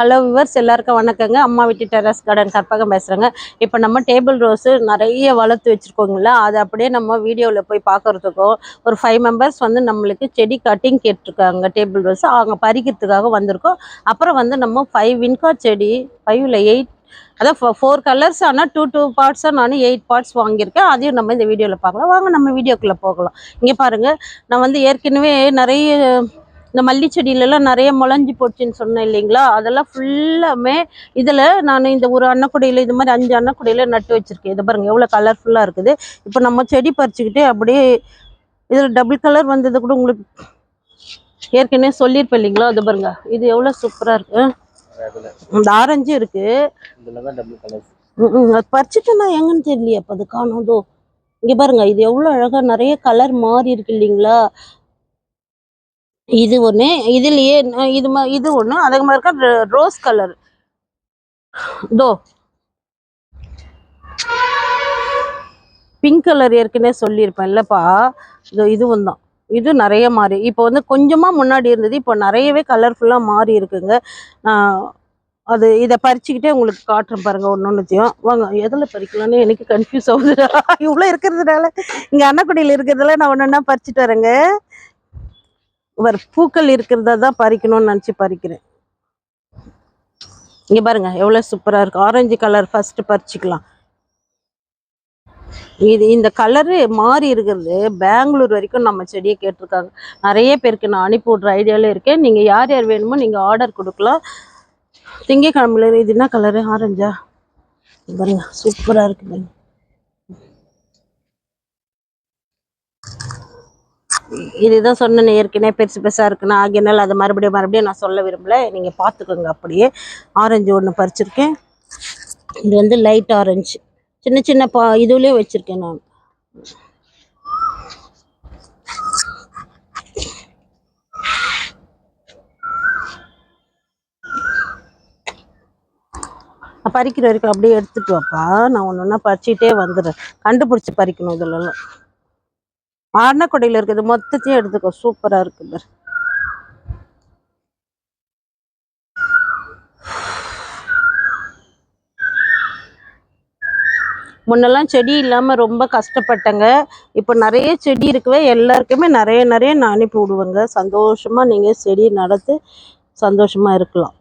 Hello viewers எல்லாருக்கும் வணக்கங்க. அம்மா வீட்டு டெரஸ் கார்டன் கற்பகம் பேசுகிறேங்க இப்போ நம்ம டேபிள் ரோஸு நிறைய வளர்த்து வச்சுருக்கோங்களா அதை அப்படியே நம்ம வீடியோவில் போய் பார்க்குறதுக்கும் ஒரு ஃபைவ் மெம்பர்ஸ் வந்து நம்மளுக்கு செடி கட்டிங் கேட்டிருக்காங்க டேபிள் ரோஸு அவங்க பறிக்கிறதுக்காக வந்திருக்கோம். அப்புறம் வந்து நம்ம ஃபைவ் வின்கா செடி ஃபைவ்ல எயிட் அதான் ஃபோர் கலர்ஸ் ஆனால் டூ டூ பார்ட்ஸாக நான் எயிட் பார்ட்ஸ் வாங்கியிருக்கேன். அதையும் நம்ம இந்த வீடியோவில் பார்க்கலாம். வாங்க நம்ம வீடியோக்குள்ளே போகலாம். இங்கே பாருங்கள் நான் வந்து ஏற்கனவே நிறைய இந்த மல்லி செடியிலலாம் நிறைய முளைஞ்சி போச்சுன்னு சொன்னேன் இல்லைங்களா? அதெல்லாம் ஃபுல்லாமே இதில் நான் இந்த ஒரு அன்னக்குடியில் இது மாதிரி அஞ்சு அன்னக்குடியில் நட்டு வச்சுருக்கேன். இதை பாருங்கள் எவ்வளோ கலர்ஃபுல்லாக இருக்குது. இப்போ நம்ம செடி பறிச்சுக்கிட்டே அப்படியே இதில் டபுள் கலர் வந்தது கூட உங்களுக்கு ஏற்கனவே சொல்லியிருப்பேன் இல்லைங்களா? அது பாருங்க இது எவ்வளோ சூப்பராக இருக்கு. இந்த ஆரஞ்சு இருக்கு. அது பறிச்சுட்டேன்னா எங்கன்னு தெரியலையே அப்போ அது காணோதோ இங்கே பாருங்க இது எவ்வளோ அழகாக நிறைய கலர் மாறி இருக்கு இல்லைங்களா? இது ஒன்று இதுலயே இது மா இது ஒன்று அதே மாதிரி இருக்கா? ரோஸ் கலர் தோ பிங்க் கலர் ஏற்கனவே சொல்லியிருப்பேன் இல்லைப்பா இதோ இதுவும் தான் இது நிறைய மாறி. இப்போ வந்து கொஞ்சமாக முன்னாடி இருந்தது இப்போ நிறையவே கலர்ஃபுல்லாக மாறி இருக்குங்க. அது இதை பறிச்சுக்கிட்டே உங்களுக்கு காட்டுறேன் பாருங்க ஒன்று ஒன்றுத்தையும் வாங்க எதில் பறிக்கலாம்னு எனக்கு கன்ஃபியூஸ் ஆகுது இவ்வளோ இருக்கிறதுனால இங்கே அன்னக்குடியில் இருக்கிறதுல நான் ஒன்று ஒன்றா பறிச்சுட்டு வரேங்க. ஒரு பூக்கள் இருக்கிறத தான் பறிக்கணும்னு நினச்சி பறிக்கிறேன். இங்கே பாருங்க எவ்வளோ சூப்பராக இருக்குது ஆரஞ்சு கலர் ஃபஸ்ட்டு பறிச்சிக்கலாம். இது இந்த கலரு மாறி இருக்கிறது. பெங்களூர் வரைக்கும் நம்ம செடியை கேட்டிருக்காங்க. நிறைய பேருக்கு நான் அனுப்பி விட்ற ஐடியாவில் இருக்கேன். நீங்கள் யார் யார் வேணுமோ நீங்கள் ஆர்டர் கொடுக்கலாம். திங்கக்கிழமையில் இது என்ன கலரு ஆரஞ்சா பாருங்க சூப்பராக இருக்குது இதுதான் சொன்னேன் ஏற்கனவே பெருசு பெருசாக இருக்குன்னா. ஆகியனால அதை மறுபடியும் மறுபடியும் நான் சொல்ல விரும்பல. நீங்கள் பார்த்துக்கோங்க அப்படியே. ஆரஞ்சு ஒன்று பறிச்சிருக்கேன். இது வந்து லைட் ஆரஞ்சு சின்ன சின்ன பா இதுலேயே வச்சுருக்கேன் நான். நான் பறிக்கிற வரைக்கும் அப்படியே எடுத்துட்டு வாப்பா. நான் ஒன்று ஒன்றா பறிச்சுட்டே வந்துடுறேன். கண்டுபிடிச்சி பறிக்கணும் இதுலலாம். ஆர்னக்கொடையில் இருக்குது மொத்தத்தையும் எடுத்துக்கோ. சூப்பராக இருக்குது முன்னெல்லாம் செடி இல்லாமல் ரொம்ப கஷ்டப்பட்டேங்க. இப்போ நிறைய செடி இருக்கவே எல்லாருக்குமே நிறைய நிறைய நான் அனுப்பி விடுவேங்க. சந்தோஷமாக நீங்கள் செடி நடத்து சந்தோஷமாக இருக்கலாம்.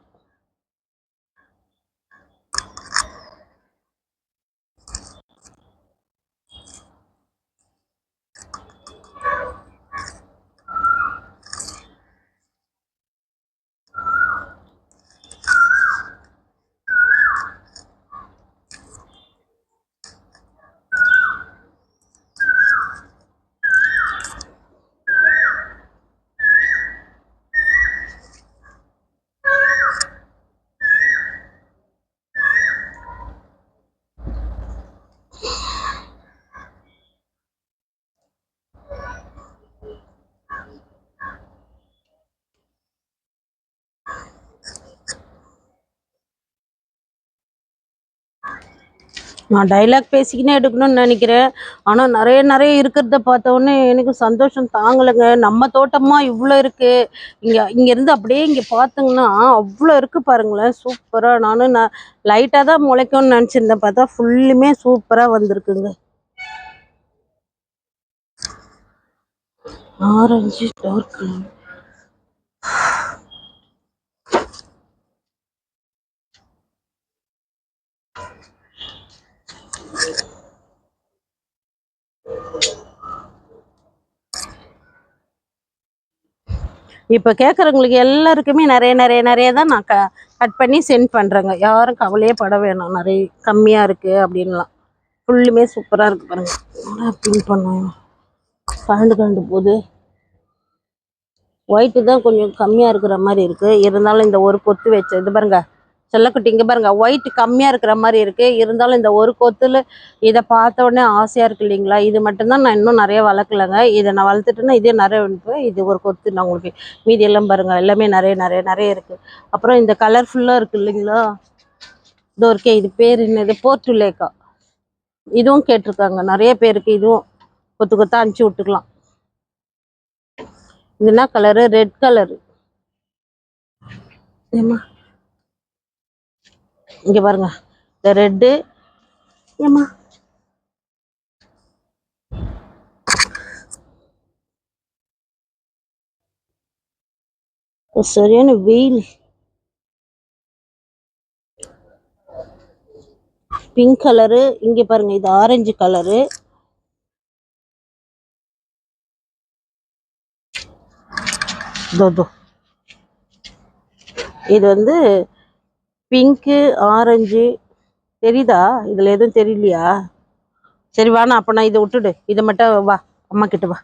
நான் டைலாக் பேசிக்கினே எடுக்கணும்னு நினைக்கிறேன். ஆனால் நிறைய நிறைய இருக்கிறத பார்த்தோன்னே எனக்கு சந்தோஷம் தாங்கலைங்க. நம்ம தோட்டமாக இவ்வளோ இருக்குது இங்கே இங்கேருந்து அப்படியே இங்கே பார்த்தீங்கன்னா அவ்வளோ இருக்குது பாருங்களேன். சூப்பராக நானும் நான் லைட்டாக தான் முளைக்கும்னு நினச்சிருந்தேன். பார்த்தா ஃபுல்லுமே சூப்பராக வந்திருக்குங்க. ஆரஞ்சு டார்க் கலர் இப்போ கேட்குறவங்களுக்கு எல்லாருக்குமே நிறைய நிறைய நிறைய தான் நான் க கட் பண்ணி சென்ட் பண்ணுறேங்க யாரும் கவலையே பட வேணாம். நிறைய கம்மியாக இருக்குது அப்படின்லாம். ஃபுல்லுமே சூப்பராக இருக்குது பாருங்க. பின் பண்ணோம்? கலந்து கலந்து போகுது. ஒயிட்டு தான் கொஞ்சம் கம்மியாக இருக்கிற மாதிரி இருக்குது இருந்தாலும் இந்த ஒரு கொத்து வச்ச இது பாருங்க. செல்லக்குட்டி இங்கே பாருங்க ஒயிட் கம்மியாக இருக்கிற மாதிரி இருக்குது இருந்தாலும் இந்த ஒரு கொத்துல இதை பார்த்த உடனே ஆசையாக இருக்கு இல்லைங்களா? இது மட்டும்தான் நான் இன்னும் நிறைய வளர்க்கலைங்க. இதை நான் வளர்த்துட்டேன்னா இதே நிறைய அனுப்புவேன் இது ஒரு கொத்து நான் உங்களுக்கு மீதி எல்லாம் பாருங்க. எல்லாமே நிறைய நிறைய நிறைய இருக்குது அப்புறம் இந்த கலர்ஃபுல்லாக இருக்குது இல்லைங்களா? இதோ இருக்கே இது பேர் என்னது? போர்ட்டுலேக்கா இதுவும் கேட்டிருக்காங்க. நிறைய பேருக்கு இதுவும் கொத்து கொத்தா அனுப்பிச்சி விட்டுக்கலாம். இது என்ன கலரு ரெட் கலரு ஏமா இங்க பாருங்க. இந்த ரெட்டு. ஏமா சரியான வெயில். பிங்க் கலரு இங்க பாருங்க இது ஆரஞ்சு கலரு இது வந்து பிங்க்கு ஆரஞ்சு. தெரியுதா? இதில் எதுவும் தெரியலையா? சரி வாண்ணா அப்போ நான் இதை விட்டுடு. இதை மட்டும் வா அம்மா கிட்ட வா.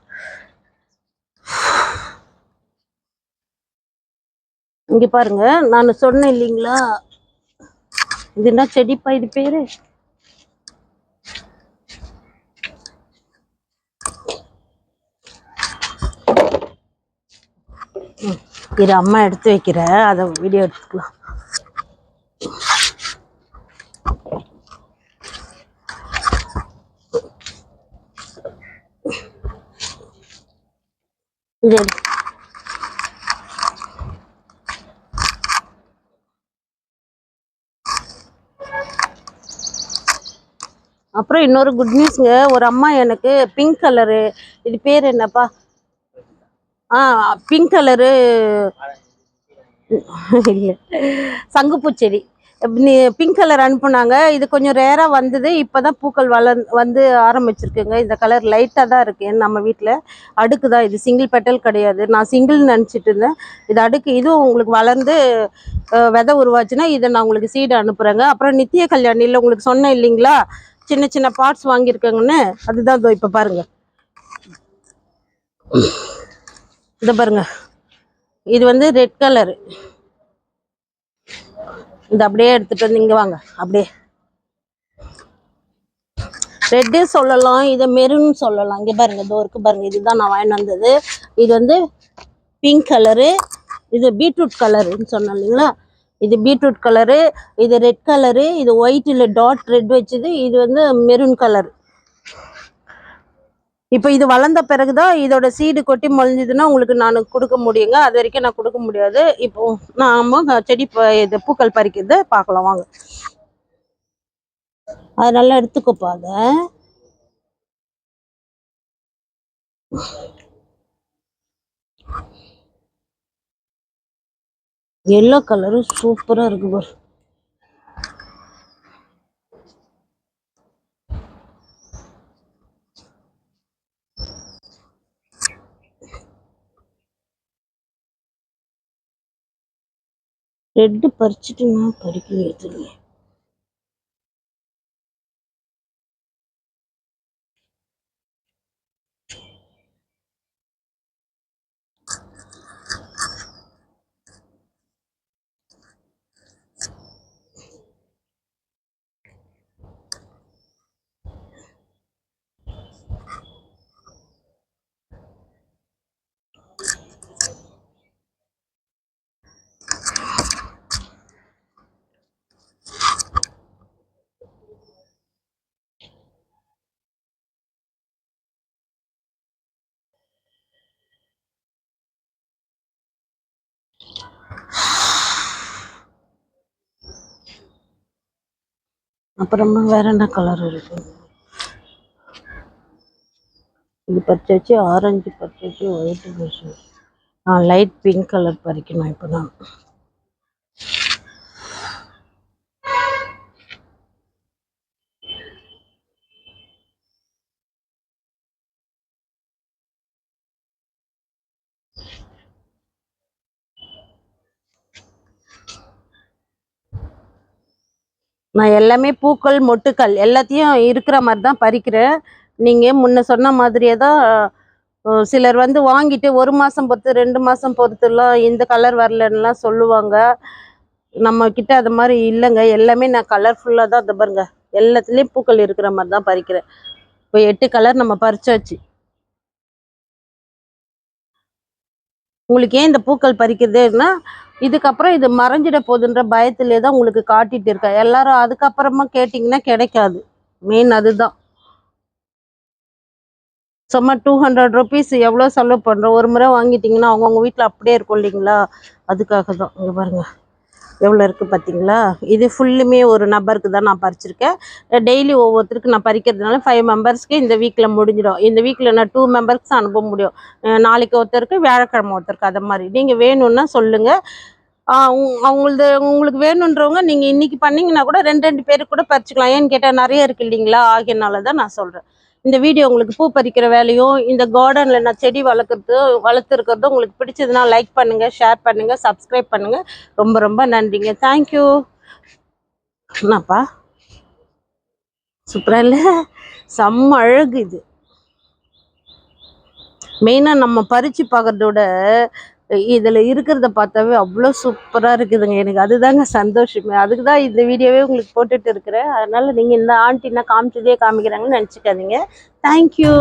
இங்கே பாருங்க நான் சொன்னேன் இல்லைங்களா? இது என்ன செடிப்பா இது பேரு? ம், இரு அம்மா எடுத்து வைக்கிறேன் அதை வீடியோ எடுத்துக்கலாம். எடு. அப்புறம் இன்னொரு குட் நியூஸ்ங்க ஒரு அம்மா எனக்கு பிங்க் கலரு இது பேர் என்னப்பா? ஆ பிங்க் கலரு இல்லை சங்குப்பூ செடி. பிங்க் கலர் அனுப்புனாங்க. இது கொஞ்சம் ரேராக வந்தது. இப்போ தான் பூக்கள் வளர் வந்து ஆரம்பிச்சிருக்குங்க. இந்த கலர் லைட்டாக தான் இருக்கு நம்ம வீட்டில் அடுக்கு தான் இது. சிங்கிள் பெட்டல் கிடையாது. நான் சிங்கிள் நினச்சிட்டு இருந்தேன். இது அடுக்கு இதுவும் உங்களுக்கு வளர்ந்து விதை உருவாச்சுன்னா இதை நான் உங்களுக்கு சீடு அனுப்புகிறேங்க அப்புறம் நித்திய கல்யாணியில் உங்களுக்கு சொன்னேன் இல்லைங்களா? சின்ன சின்ன பார்ட்ஸ் வாங்கியிருக்கேங்கன்னு. அதுதான் இதோ இப்போ பாருங்கள் இதை பாருங்க. இது வந்து ரெட் கலரு இந்த அப்படியே எடுத்துட்டு வந்து இங்க வாங்க. அப்படியே. ரெட்டு சொல்லலாம் இதை மெருன்னு சொல்லலாம். இங்க பாருங்க இதோ பாருங்க இதுதான் நான் வாங்கிட்டு வந்தது. இது வந்து பிங்க் கலரு இது பீட்ரூட் கலருன்னு சொன்னேன் இல்லைங்களா? இது பீட்ரூட் கலரு இது ரெட் கலரு இது ஒயிட் இல்லை டாட் ரெட் வச்சுது இது வந்து மெரூன் கலர் இப்போ இது வளர்ந்த பிறகுதான் இதோட சீடு கொட்டி முளைஞ்சதுன்னா உங்களுக்கு நான் கொடுக்க முடியுங்க. அது வரைக்கும் நான் கொடுக்க முடியாது. இப்போ நாம செடி இது பூக்கள் பறிக்கிறது பார்க்கலாம். வாங்க. அது நல்லா எடுத்துக்கோப்பா அதை. எல்லோ கலரும் சூப்பரா இருக்கு பாரு. ரெட்டு பறிச்சுட்டு நான் பறிக்க எடுத்துங்க அப்புறமா வேற என்ன கலர் இருக்கு? இது பறிச்சாச்சு ஆரஞ்சு பறிச்சாச்சு ஒயிட் பறிச்சு ஆ லைட் பிங்க் கலர் பறிக்கணும் இப்போ தான் நான் எல்லாமே பூக்கள் மொட்டுக்கள் எல்லாத்தையும் இருக்கிற மாதிரி தான் பறிக்கிறேன். நீங்கள் முன்ன சொன்ன மாதிரியே தான் சிலர் வந்து வாங்கிட்டு ஒரு மாதம் பொறுத்து ரெண்டு மாதம் பொறுத்துலாம் இந்த கலர் வரலன்னுலாம் சொல்லுவாங்க. நம்ம கிட்ட அது மாதிரி இல்லைங்க. எல்லாமே நான் கலர்ஃபுல்லாக தான் இந்த பாருங்க. எல்லாத்துலேயும் பூக்கள் இருக்கிற மாதிரி தான் பறிக்கிறேன். இப்போ எட்டு கலர் நம்ம பறிச்சாச்சு. உங்களுக்கு ஏன் இந்த பூக்கள் பறிக்கிறதுன்னா இதுக்கப்புறம் இது மறைஞ்சிட போகுதுன்ற பயத்திலே தான் உங்களுக்கு காட்டிட்டு இருக்கேன் எல்லாரும் அதுக்கப்புறமா கேட்டிங்கன்னா கிடைக்காது. மெயின் அதுதான். சும்மா டூ ஹண்ட்ரட் ருபீஸ் எவ்வளோ செலவு பண்ணுறோம் ஒரு முறை வாங்கிட்டிங்கன்னா அவங்கவுங்க வீட்டில் அப்படியே இருக்கும் இல்லைங்களா? அதுக்காக தான். இங்கே பாருங்க. எவ்வளோ இருக்குது பார்த்தீங்களா? இது ஃபுல்லுமே ஒரு நபருக்கு தான் நான் பறிச்சிருக்கேன். டெய்லி ஒவ்வொருத்தருக்கு நான் பறிக்கிறதுனால ஃபைவ் மெம்பர்ஸ்க்கு இந்த வீக்கில் முடிஞ்சிடும். இந்த வீக்கில் நான் டூ மெம்பர்ஸ் அனுப்ப முடியும். நாளைக்கு ஒருத்தருக்கு வியாழக்கிழமை ஒருத்தருக்கு அதை மாதிரி. நீங்கள் வேணும்னா சொல்லுங்கள் அவங்களது உங்களுக்கு வேணுன்றவங்க நீங்கள் இன்னைக்கு பண்ணிங்கன்னா கூட ரெண்டு ரெண்டு பேருக்கு கூட பறிச்சுக்கலாம். ஏன்னு கேட்டால் நிறைய இருக்கு இல்லைங்களா? ஆகியனால தான் நான் சொல்கிறேன் இந்த வீடியோ உங்களுக்கு பூ பறிக்கிற வேலையும் இந்த கார்டனில் நான் செடி வளர்க்குறது வளர்த்துருக்கிறதும் உங்களுக்கு பிடிச்சதுன்னா லைக் பண்ணுங்கள் ஷேர் பண்ணுங்கள் சப்ஸ்கிரைப் பண்ணுங்கள் ரொம்ப ரொம்ப நன்றிங்க. தேங்க்யூ என்னப்பா? சூப்பரா இல்லை? செம்ம அழகு இது. மெயினாக நம்ம பறித்து பார்க்குறதோட இதில் இருக்கிறத பார்த்தாவே அவ்வளோ சூப்பராக இருக்குதுங்க எனக்கு. அதுதாங்க சந்தோஷமே. அதுக்கு தான் இந்த வீடியோவே உங்களுக்கு போட்டுட்டு இருக்கிறேன். அதனால் நீங்கள் இந்த ஆண்டினா காமிச்சதே காமிக்கிறாங்கன்னு நினச்சிக்காதீங்க. தேங்க்யூ